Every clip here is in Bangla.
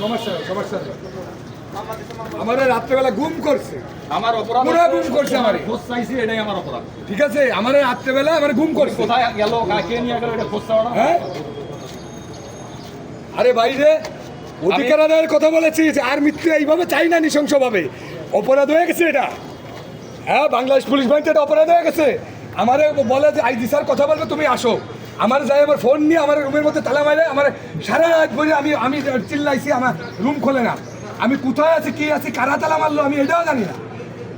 সমস্যা সমস্যা আমার রাত্রেবেলা গুম করছে আমার অপরাধ পুরো গুম করছে আমারে। খোঁজ চাইছি এটাই আমার অপরাধ। ঠিক আছে আমার রাত্রেবেলা আমার গুম করছে। কোথায় গেল কাকে নিয়ে গেল এটা খোঁজ চাওয়া হ্যাঁ? আরে ভাই রে অধিকার আদায়ের কথা বলেছিস আর মৃত্যু এইভাবে চাই না নৃশংসভাবে। অপরাধ হয়ে গেছে এটা। হ্যাঁ বাংলাদেশ পুলিশ বাহিনীতে এটা অপরাধ হয়ে গেছে। আমারে বলে যে আইজি স্যার কথা বলবে তুমি আসো। আমার যাই আমার ফোন নিয়ে আমার রুমের মধ্যে তালা মারে আমার সারা রাত বলে আমি আমি চিল্লাইছি আমার রুম খোলে না। আমি কোথায় আছি কি আছি কারা তালা মারলো আমি এটাও জানি না।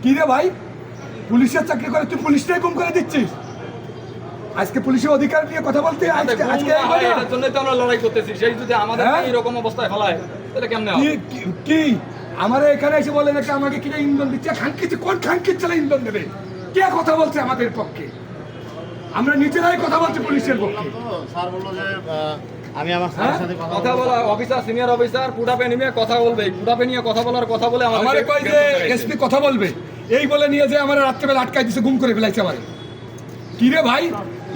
কি রে ভাই? পুলিশের চাকরি করে তুই পুলিশটাই গুম করে দিচ্ছিস? আজকে পুলিশের অধিকার নিয়ে কথা বলতে আজকে আজকে এটার তো আমরা লড়াই করতেছি। সেই যদি আমাদের হ্যাঁ? এইরকম অবস্থায় ফেলায় তাহলে কেমনে কি? আমার এখানে এসে বলে নাকি আমাকে কিনা ইন্ধন দিচ্ছে? খানকিচ্ছে কোন খানকির চালা ইন্ধন দেবে? কে কথা বলছে আমাদের পক্ষে? আমরা নিজেরাই কথা বলছি পুলিশের পক্ষে। স্যার বলল যে আমি আমার হ্যাঁ? স্যারের সাথে কথা কথা বলা অফিসার সিনিয়র অফিসার পুটাপে নিয়ে কথা বলবে। পুটাপে নিয়ে কথা বলার কথা বলে আমারে কয় যে এসপি কথা বলবে। এই বলে নিয়ে যে আমার রাত্রেবেলা আটকাই দিছে গুম করে ফেলাইছে আমার। কি রে ভাই?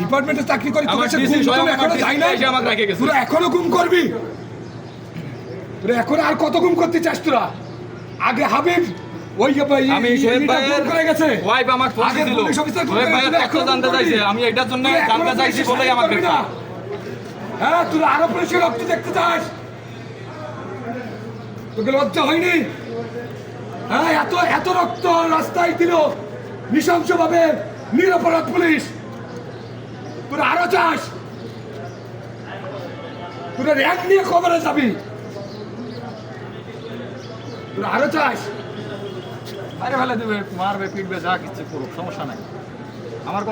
ডিপার্টমেন্টে চাকরি করি আমার তোর কাছে DC তুমি এখনও যাই না এসে আমাকে রেখে গেছে। তোরা এখনও গুম করবি? তোরা এখন আর কত গুম করতে চাস তোরা? আগে হাবিব ওই যে ভাই আমি করে গেছে। ওয়াইফ আমার ফোন শোয়েব ভাইয়ের জানতে চাইছে আমি এটার জন্য জানতে চাইছি বলেই আমাকে হ্যাঁ তুই আরও পুলিশের রক্ত দেখতে চাস? তোকে লজ্জা হয়নি? হ্যাঁ এত এত রক্ত রাস্তায় দিল নৃশংসভাবে নিরপরাধ পুলিশ। তোরা আরও চাস? তোরা র্যাঙ্ক নিয়ে খবরে যাবি। তোরা আরও চাস? আরে ফেলে দেবে মারবে পিটবে যা কিছু করুক সমস্যা নাই। আমার